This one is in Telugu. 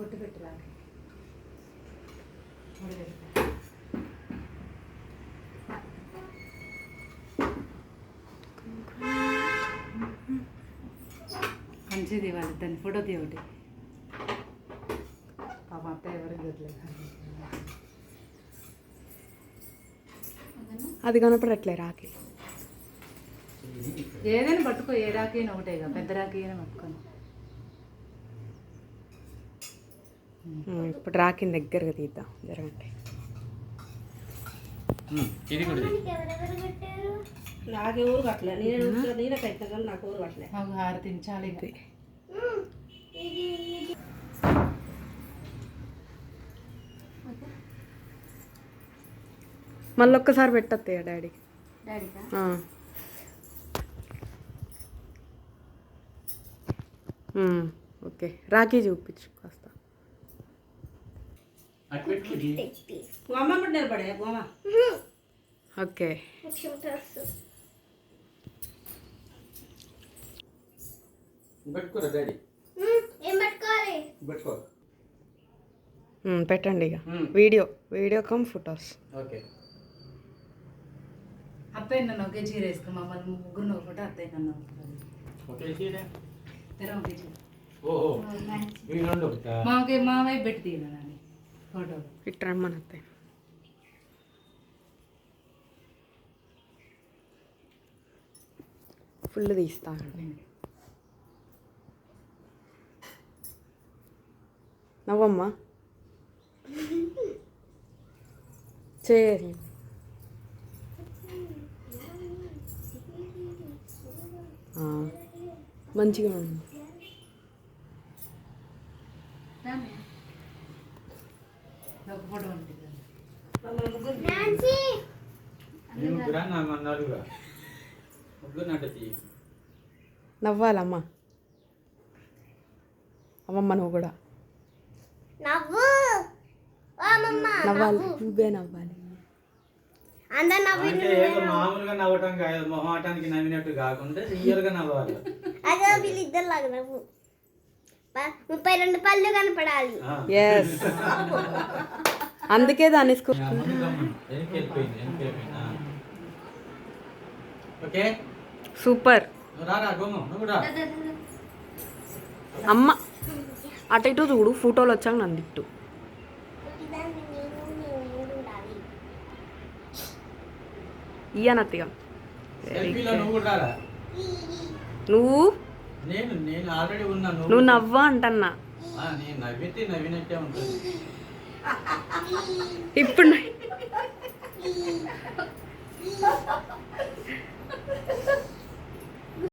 బొట్టు పెట్టురా మంచిది ఇవ్వాలి దాన్ని ఫోటో తీ ఒకటి పాప అత్త ఎవరికి అది కనపడట్లే రాకి ఏదైనా పట్టుకో ఏ రాకైనా ఒకటే కదా పెద్ద రాకైనా పట్టుకొని. ఇప్పుడు రాకిని దగ్గరగా తీద్దాం జరగండి ఇది కూడా ఇది. నాకు ఊరు కట్టలే. నేను నేనే నాకు ఊరు కట్టలే. హారతించాలి ఇక. మళ్ళీ ఒక్కసారి పెట్టత్తయ్య డాడీ ఓకే. రాఖీ చూపించు కాస్త అటు పెట్టు ఇది. గోమ కూడా నిలబడే గోమ ఓకే. పెట్టండి ఇక. Video video cum photos. Okay. అత్తయ్య నన్ను ఒకే చీర వేసుకో మమ్మల్ని ముగ్గురు ఒక ఫోటో అత్తయ్య నన్ను ఒక చీరే? ఇద్దరం ఒకే చీర. ఓహో. ఇవి రెండు ఒకటా? మాకే మావయ్య పెట్టి తీయనండి ఫోటో అత్తయ్య ఫుల్ తీస్తానండి నవ్వమ్మా. చేయాలి మంచిగా ఉంది ఒక ఫోటో ఉంటుంది నాన్సీ నేను ముగ్గురా నా మన నలుగురా ముగ్గురు నడ్డతి నవ్వాలమ్మా. అమ్మమ్మ నువ్వు కూడా. నవ్వు. ఓ అమ్మమ్మ నవ్వాలి. నువ్వే. నవ్వాలి. అంటే ఏదో మామూలుగా నవ్వటం కాదు మొహమాటానికి నవ్వినట్టు కాకుండా రియల్గా నవ్వాలి. అదే వీళ్ళిద్దరు లాగా నవ్వు. ముప్పై రెండు పళ్ళు కనపడాలి. ఎస్ అందుకే దాన్ని సూపర్. అమ్మ అటు ఇటు చూడు ఫోటోలు వచ్చాక నన్ను తిట్టు. ఇయ్యనత్తిగా నువ్వు? నేను నేను ఆల్రెడీ ఉన్నా నువ్వు నవ్వా అంటన్నా. నేను నవ్వితే నవ్వినట్టే ఉంటుంది. ఇప్పుడు